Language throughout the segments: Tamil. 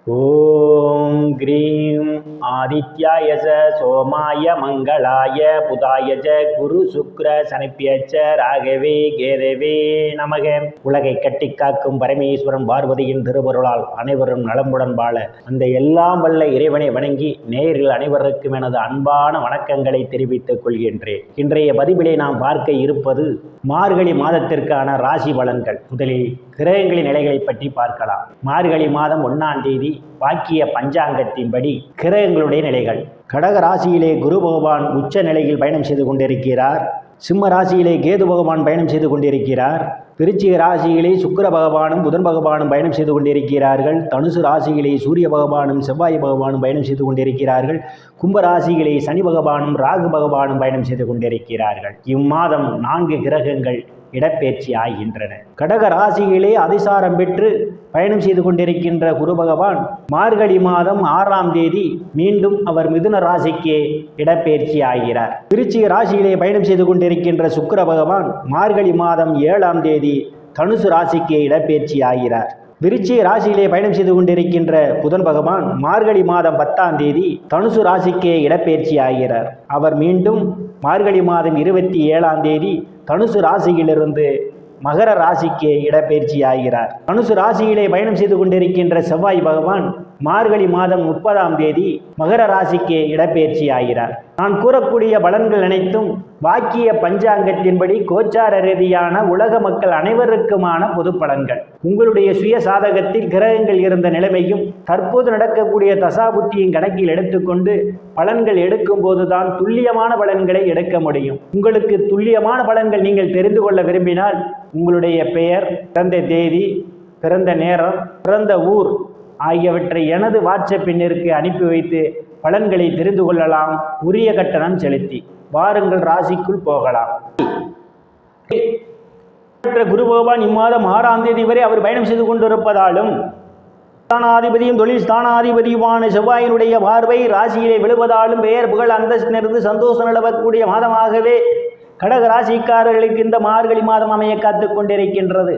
ॐ ग्रीं ஆதித்யாய ச சோமாய மங்களாய புதாய ச குரு சுக்ர சனிப்பியச்ச ராகவே கேதவே நமக. உலகை கட்டி காக்கும் பரமேஸ்வரன் பார்வதியின் திருவருளால் அனைவரும் நலம்புடன் வாழ அந்த எல்லாம் வல்ல இறைவனை வணங்கி நேரில் அனைவருக்கும் எனது அன்பான வணக்கங்களை தெரிவித்துக் கொள்கின்றேன். இன்றைய பதிவிலே நாம் பார்க்க இருப்பது மார்கழி மாதத்திற்கான ராசி பலன்கள். முதலில் கிரகங்களின் நிலைகளை பற்றி பார்க்கலாம். மார்கழி மாதம் ஒன்றாம் தேதி வாக்கிய பஞ்சாங்கத்தின்படி கிரக கிரகங்களுடைய நிலைகள். கடக ராசியிலே குரு பகவான் உச்ச நிலையில் பயணம் செய்து கொண்டிருக்கிறார். சிம்ம ராசியிலே கேது பகவான் பயணம் செய்து கொண்டிருக்கிறார். விருச்சிக ராசியிலே சுக்கர பகவானும் புதன் பகவானும் பயணம் செய்து கொண்டிருக்கிறார்கள். தனுசு ராசியிலே சூரிய பகவானும் செவ்வாய் பகவானும் பயணம் செய்து கொண்டிருக்கிறார்கள். கும்ப ராசியிலே சனி பகவானும் ராகு பகவானும் பயணம் செய்து கொண்டிருக்கிறார்கள். இம்மாதம் நான்கு கிரகங்கள். இடப்பெயர்ச்சி ஆகின்றன கடக ராசியிலே அதிசாரம் பெற்று பயணம் செய்து கொண்டிருக்கின்ற குரு பகவான் மார்கழி மாதம் ஆறாம் தேதி மீண்டும் அவர் மிதுன ராசிக்கு இடப்பெயர்ச்சி ஆகிறார் திருச்சி ராசியிலே பயணம் செய்து கொண்டிருக்கின்ற சுக்கர பகவான் மார்கழி மாதம் ஏழாம் தேதி தனுசு ராசிக்கு இடப்பெயர்ச்சி ஆகிறார் விருச்சி ராசியிலே பயணம் செய்து கொண்டிருக்கின்ற புதன் பகவான் மார்கழி மாதம் பத்தாம் தேதி தனுசு ராசிக்கே இடப்பெயர்ச்சி ஆகிறார் அவர் மீண்டும் மார்கழி மாதம் இருபத்தி ஏழாம் தேதி தனுசு ராசியிலிருந்து மகர ராசிக்கு இடப்பெயர்ச்சி ஆகிறார். தனுசு ராசியிலே பயணம் செய்து கொண்டிருக்கின்ற செவ்வாய் பகவான் மார்கழி மாதம் முப்பதாம் தேதி மகர ராசிக்கு இடப்பெயர்ச்சி ஆகிறார். நான் கூறக்கூடிய பலன்கள் அனைத்தும் வாக்கிய பஞ்சாங்கத்தின்படி கோச்சார ரீதியான உலக மக்கள் அனைவருக்குமான பொது பலன்கள். உங்களுடைய சுய சாதகத்தில் கிரகங்கள் இருந்த நிலைமையும் தற்போது நடக்கக்கூடிய தசாபுத்தியின் கணக்கில் எடுத்துக்கொண்டு பலன்கள் எடுக்கும் போதுதான் துல்லியமான பலன்களை எடுக்க முடியும். உங்களுக்கு துல்லியமான பலன்கள் நீங்கள் தெரிந்து கொள்ள விரும்பினால் உங்களுடைய பெயர் பிறந்த தேதி பிறந்த நேரம் பிறந்த ஊர் ஆகியவற்றை எனது வாட்ஸ்அப் எண்ணிற்கு அனுப்பி வைத்து பலன்களை தெரிந்து கொள்ளலாம். உரிய கட்டணம் செலுத்தி வாருங்கள் ராசிக்குள் போகலாம். மற்ற குரு பகவான் இம்மாதம் ஆறாம் தேதி வரை அவர் பயணம் செய்து கொண்டிருப்பதாலும் ஸ்தானாதிபதியும் தொழில் ஸ்தானாதிபதியுமான செவ்வாயினுடைய பார்வை ராசியிலே விழுவதாலும் பெயர் புகழ் அந்தஸ்திலிருந்து சந்தோஷம் நிலவக்கூடிய மாதமாகவே கடக ராசிக்காரர்களுக்கு இந்த மார்கழி மாதம் அமைய காத்துக் கொண்டிருக்கின்றது.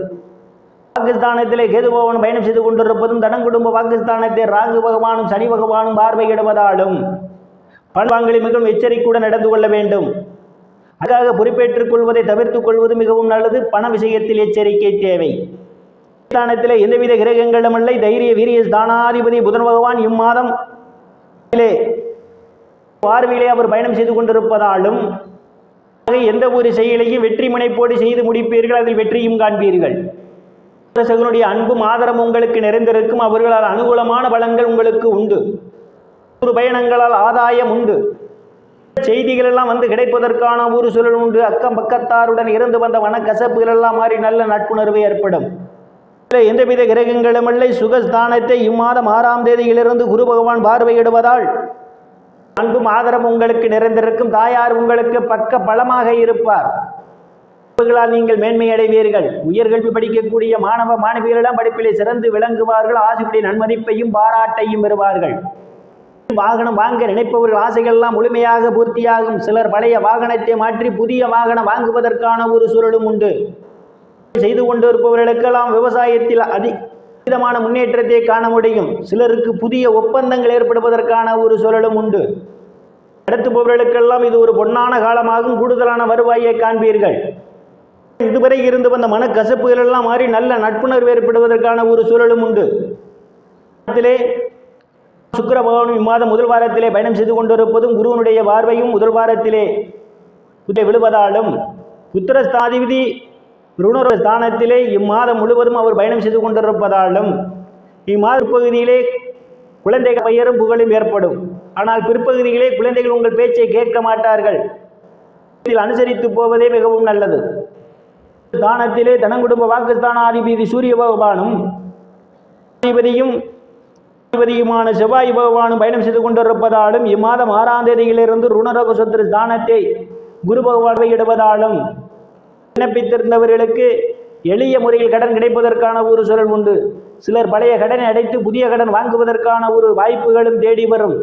பாகிஸ்தானத்திலே கேதுபவன் பயணம் செய்து கொண்டிருப்பதும் தனங்குடும்ப பாகிஸ்தானத்தை ராகு பகவானும் சனி பகவானும் பார்வையிடுவதாலும் பண்பாங்களில் மிகவும் எச்சரிக்கையுடன் நடந்து கொள்ள வேண்டும். அதற்காக பொறுப்பேற்றுக் கொள்வதை தவிர்த்துக் கொள்வது மிகவும் நல்லது. பண விஷயத்தில் எச்சரிக்கை தேவை. ஸ்தானத்திலே எந்தவித கிரகங்களும் இல்லை. தைரிய வீரிய ஸ்தானாதிபதி புதன் பகவான் இம்மாதம் பார்வையிலே அவர் பயணம் செய்து கொண்டிருப்பதாலும் எந்த ஒரு செயலையும் வெற்றி முனைப்போடு செய்து முடிப்பீர்கள். அதில் வெற்றியும் காண்பீர்கள். சகனுடைய அன்பும் ஆதரவும் உங்களுக்கு நிறைந்திருக்கும். அவர்களால் அனுகூலமான பலன்கள் உங்களுக்கு உண்டு. ஒரு பயணங்களால் ஆதாயம் உண்டு. செய்திகள் எல்லாம் வந்து கிடைப்பதற்கான ஒரு சூழல் உண்டு. அக்கம் பக்கத்தாருடன் இருந்து வந்த வனக்கசப்புகள் எல்லாம் மாறி நல்ல நட்புணர்வு ஏற்படும். எந்தவித கிரகங்களும் இல்லை. சுகஸ்தானத்தை இம்மாதம் ஆறாம் தேதியிலிருந்து குரு பகவான் பார்வையிடுவதால் அன்பும் ஆதரவும் உங்களுக்கு நிறைந்திருக்கும். தாயார் உங்களுக்கு பக்க பலமாக இருப்பார். படிப்புகளால் நீங்கள் மேன்மை அடைவீர்கள் உயர்கல்வி படிக்கக்கூடிய மாணவ மாணவிகளெல்லாம் படிப்பிலே சிறந்து விளங்குவார்கள். ஆசிரியருடைய நன்மதிப்பையும் பாராட்டையும் பெறுவார்கள். வாகனம் வாங்க நினைப்பவர்கள் ஆசைகள் எல்லாம் முழுமையாக பூர்த்தியாகும். சிலர் பழைய வாகனத்தை மாற்றி புதிய வாகனம் வாங்குவதற்கான ஒரு சூழலும் உண்டு. செய்து கொண்டிருப்பவர்களுக்கெல்லாம் விவசாயத்தில் அதிகமான முன்னேற்றத்தை காண முடியும். சிலருக்கு புதிய ஒப்பந்தங்கள் ஏற்படுவதற்கான ஒரு சூழலும் உண்டு. நடத்துபவர்களுக்கெல்லாம் இது ஒரு பொன்னான காலமாகும். கூடுதலான வருவாயை காண்பீர்கள். இதுவரை இருந்து வந்த மனக்கசப்புகள் எல்லாம் மாறி நல்ல நட்புணர்வு ஏற்படுவதற்கான ஒரு சூழலும் உண்டு. சுக்கர பகவானும் இம்மாதம் முதல் வாரத்திலே பயணம் செய்து கொண்டிருப்பதும் குருவனுடைய பார்வையும் முதல் வாரத்திலே விழுவதாலும் புத்திரஸ்தாதிபதி ருணர ஸ்தானத்திலே இம்மாதம் முழுவதும் அவர் பயணம் செய்து கொண்டிருப்பதாலும் இம்மாத பகுதியிலே குழந்தைகள் பெயரும் புகழும் ஏற்படும். ஆனால் பிற்பகுதியிலே குழந்தைகள் உங்கள் பேச்சை கேட்க மாட்டார்கள். அனுசரித்து போவதே மிகவும் நல்லது. ஸ்தானத்திலே தனங்குடும்ப வாக்குஸ்தானாதிபதி சூரிய பகவானும் அதிபதியும் அதிபதியுமான செவ்வாய் பகவானும் பயணம் செய்து கொண்டிருப்பதாலும் இம்மாதம் ஆறாம் தேதியிலிருந்து ருணரகு சொத்திர ஸ்தானத்தை குரு பகவான் இடுவதாலும் விண்ணப்பித்திருந்தவர்களுக்கு எளிய முறையில் கடன் கிடைப்பதற்கான ஒரு சூழல் உண்டு. சிலர் பழைய கடனை அடைத்து புதிய கடன் வாங்குவதற்கான ஒரு வாய்ப்புகளும் தேடி வரும்.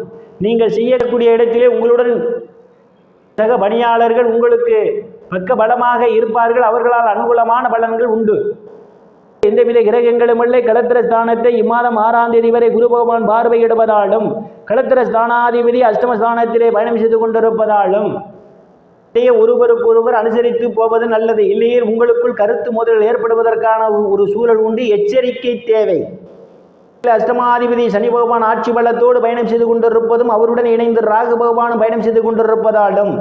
நீங்கள் செய்யக்கூடிய இடத்திலே உங்களுடன் சக பணியாளர்கள் உங்களுக்கு பக்க பலமாக இருப்பார்கள். அவர்களால் அனுகூலமான பலன்கள் உண்டு. எந்தவித கிரகங்களும் இல்லை. களத்திர ஸ்தானத்தை இம்மாதம் ஆறாம் தேதி வரை குரு பகவான் பார்வையிடுவதாலும் களத்திர ஸ்தானாதிபதி அஷ்டமஸ்தானத்திலே பயணம் செய்து கொண்டிருப்பதாலும் இடையே ஒருவருக்கு ஒருவர் அனுசரித்து போவது நல்லது. இல்லையே உங்களுக்குள் கருத்து மோதல் ஏற்படுவதற்கான ஒரு சூழல் உண்டு. எச்சரிக்கை தேவை. அஷ்டமாதிபதி சனி பகவான் ஆட்சி பலத்தோடு பயணம் செய்து கொண்டிருப்பதும் அவருடன் இணைந்து ராகு பகவானும் பயணம் செய்து கொண்டிருப்பதாலும்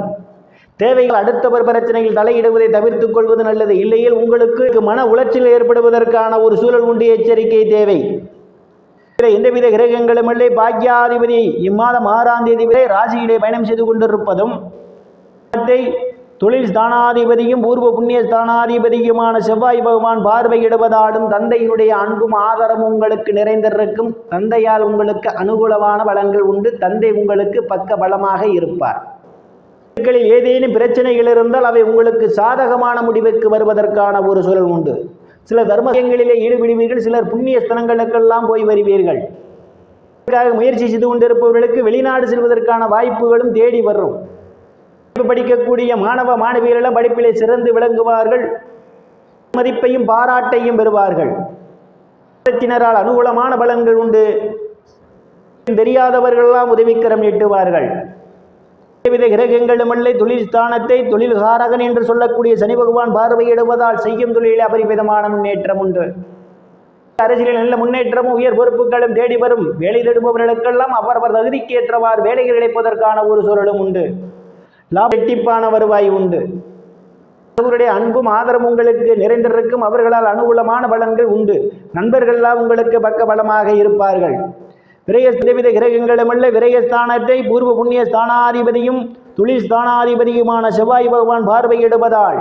தேவைகள் அடுத்தவர் பிரச்சனையில் தலையிடுவதை தவிர்த்துக் கொள்வது நல்லது. இல்லையில் உங்களுக்கு மன உளைச்சல் ஏற்படுவதற்கான ஒரு சூழல் உண்டு. எச்சரிக்கை தேவை. எந்தவித கிரகங்களும் இல்லை. பாக்யாதிபதி இம்மாதம் ஆறாம் தேதி வரை ராசியிலே பயணம் செய்து கொண்டிருப்பதும் தொழில் ஸ்தானாதிபதியும் பூர்வ புண்ணிய ஸ்தானாதிபதியுமான செவ்வாய் பகவான் பார்வையிடுவதாலும் தந்தையினுடைய அன்பும் ஆதரவும் உங்களுக்கு நிறைந்திருக்கும். தந்தையால் உங்களுக்கு அனுகூலமான வளங்கள் உண்டு. தந்தை உங்களுக்கு பக்க பலமாக இருப்பார். வாழ்க்கையில் ஏதேனும் பிரச்சனைகள் இருந்தால் அவை உங்களுக்கு சாதகமான முடிவுக்கு வருவதற்கான ஒரு சூழல் உண்டு. சில தர்மங்களிலே ஈடுபடுவீர்கள் சிலர் புண்ணிய ஸ்தலங்களுக்கெல்லாம் போய் வருவீர்கள். இதற்காக முயற்சி செய்து கொண்டிருப்பவர்களுக்கு வெளிநாடு செல்வதற்கான வாய்ப்புகளும் தேடி வரும். படிக்கக்கூடிய மாணவ மாணவியரெல்லாம் படிப்பிலே சிறந்து விளங்குவார்கள். மதிப்பையும் பாராட்டையும் பெறுவார்கள். குடும்பத்தினரால் அனுகூலமான பலன்கள் உண்டு. தெரியாதவர்களெல்லாம் உதவிக்கரம் நீட்டுவார்கள். வித கிரகங்களும் இல்லை. தொழில் ஸ்தானத்தை தொழில் காரகன் என்று சொல்லக்கூடிய சனி பகவான் பார்வையிடுவதால் செய்யும் தொழிலில் அபரிமிதமான முன்னேற்றம் உண்டு. அரசியலில் நல்ல முன்னேற்றமும் உயர் பொறுப்புகளும் தேடி வரும். வேலை தேடுபவர்களுக்கெல்லாம் அவரவர் தகுதிக்கு ஏற்றவாறு வேலைகள் கிடைப்பதற்கான ஒரு சூழலும் உண்டு. லாப எட்டிப்பான வருவாய் உண்டு. அவருடைய அன்பும் ஆதரவும் உங்களுக்கு நிறைந்திருக்கும். அவர்களால் அனுகூலமான பலன்கள் உண்டு. நண்பர்கள்லாம் உங்களுக்கு பக்க பலமாக இருப்பார்கள். விரயஸ்தவித கிரகங்களுமல்ல விரயஸ்தானத்தை பூர்வ புண்ணிய ஸ்தானாதிபதியும் துளிர் ஸ்தானாதிபதியுமான செவ்வாய் பகவான் பார்வையிடுவதால்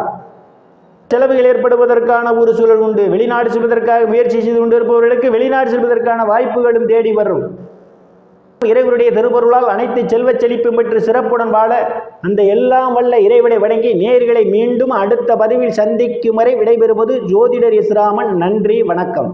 செலவுகள் ஏற்படுவதற்கான ஒரு சூழல் உண்டு. வெளிநாடு செல்வதற்காக முயற்சி செய்து கொண்டிருப்பவர்களுக்கு வெளிநாடு செல்வதற்கான வாய்ப்புகளும் தேடி வரும். இறைவருடைய திருப்பொருளால் அனைத்து செல்வச் செழிப்பும் பெற்று சிறப்புடன் வாழ அந்த எல்லாம் வல்ல இறைவனை வழங்கி நேர்களை மீண்டும் அடுத்த பதிவில் சந்திக்கும் வரை விடைபெறுவது ஜோதிடர் இஸ்ராமன் நன்றி வணக்கம்.